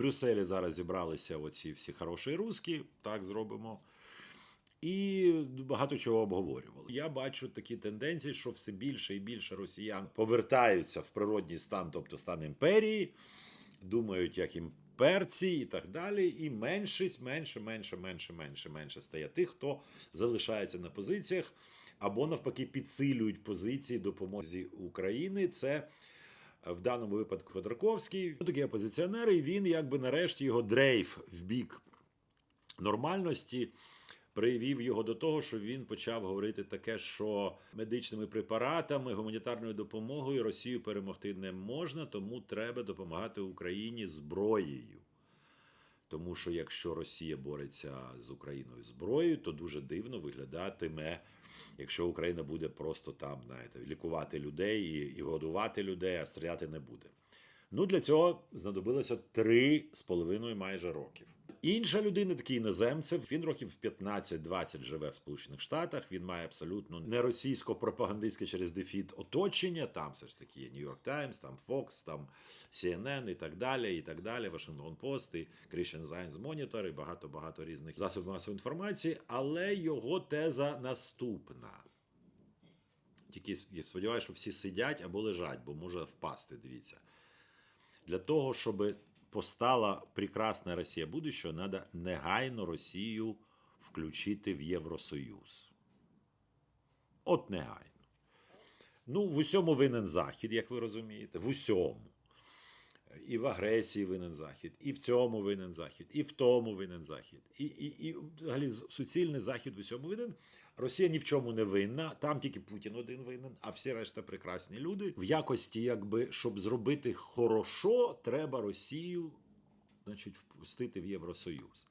Брюсселі зараз зібралися оці всі хороші русські, так зробимо. І багато чого обговорювали. Я бачу такі тенденції, що все більше і більше росіян повертаються в природній стан, тобто стан імперії, думають як імперці і так далі. І меншість, менше, менше, менше, менше, менше стає тих, хто залишається на позиціях або навпаки підсилюють позиції допомоги України. Це в даному випадку Ходорковський. Такий опозиціонер, і він якби нарешті його дрейф в бік нормальності привів його до того, що він почав говорити таке, що медичними препаратами, гуманітарною допомогою Росію перемогти не можна, тому треба допомагати Україні зброєю. Тому що якщо Росія бореться з Україною зброєю, то дуже дивно виглядатиме, якщо Україна буде просто там, знаєте, лікувати людей і, і годувати людей, а стріляти не буде. Ну, для цього знадобилося три з половиною майже років. Інша людина, такий іноземцев, він років 15-20 живе в Сполучених Штатах. Він має абсолютно не російсько-пропагандистське через дефіт оточення. Там все ж таки є Нью-Йорк Таймс, там Fox, там CNN і так далі, і так далі, Вашингтон Пост, і Christian Science Monitor, і багато багато різних засобів масової інформації. Але його теза наступна. Тільки сподіваюся, що всі сидять або лежать, бо може впасти. Дивіться. Для того, щоб постала прекрасна Росія будущого, треба негайно Росію включити в Євросоюз. От негайно. Ну, в усьому винен Захід, як ви розумієте, в усьому. І в агресії винен Захід, і в цьому винен Захід, і в тому винен Захід. І, і, і взагалі суцільний Захід в усьому винен. Росія ні в чому не винна, там тільки Путін один винен, а всі решта прекрасні люди. В якості, якби, щоб зробити хорошо, треба Росію значить, впустити в Євросоюз.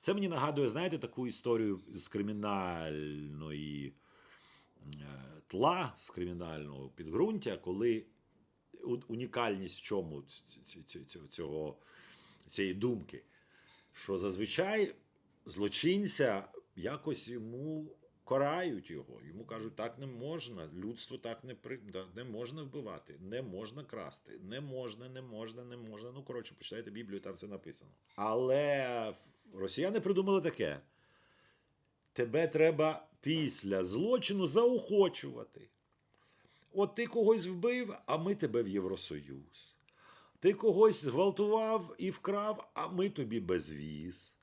Це мені нагадує, знаєте, таку історію з кримінальної е, тла, з кримінального підґрунтя, коли унікальність в чому цього, цієї думки, що зазвичай злочинця якось йому карають його. Йому кажуть, так не можна, людство так не при... не можна вбивати, не можна красти, не можна, не можна, не можна. Ну, коротше, почитайте Біблію, там це написано. Але росіяни придумали таке: тебе треба після злочину заохочувати. От ти когось вбив, а ми тебе в Євросоюз. Ти когось зґвалтував і вкрав, а ми тобі безвіз.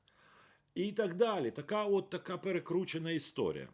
І так далі. Така от така перекручена історія.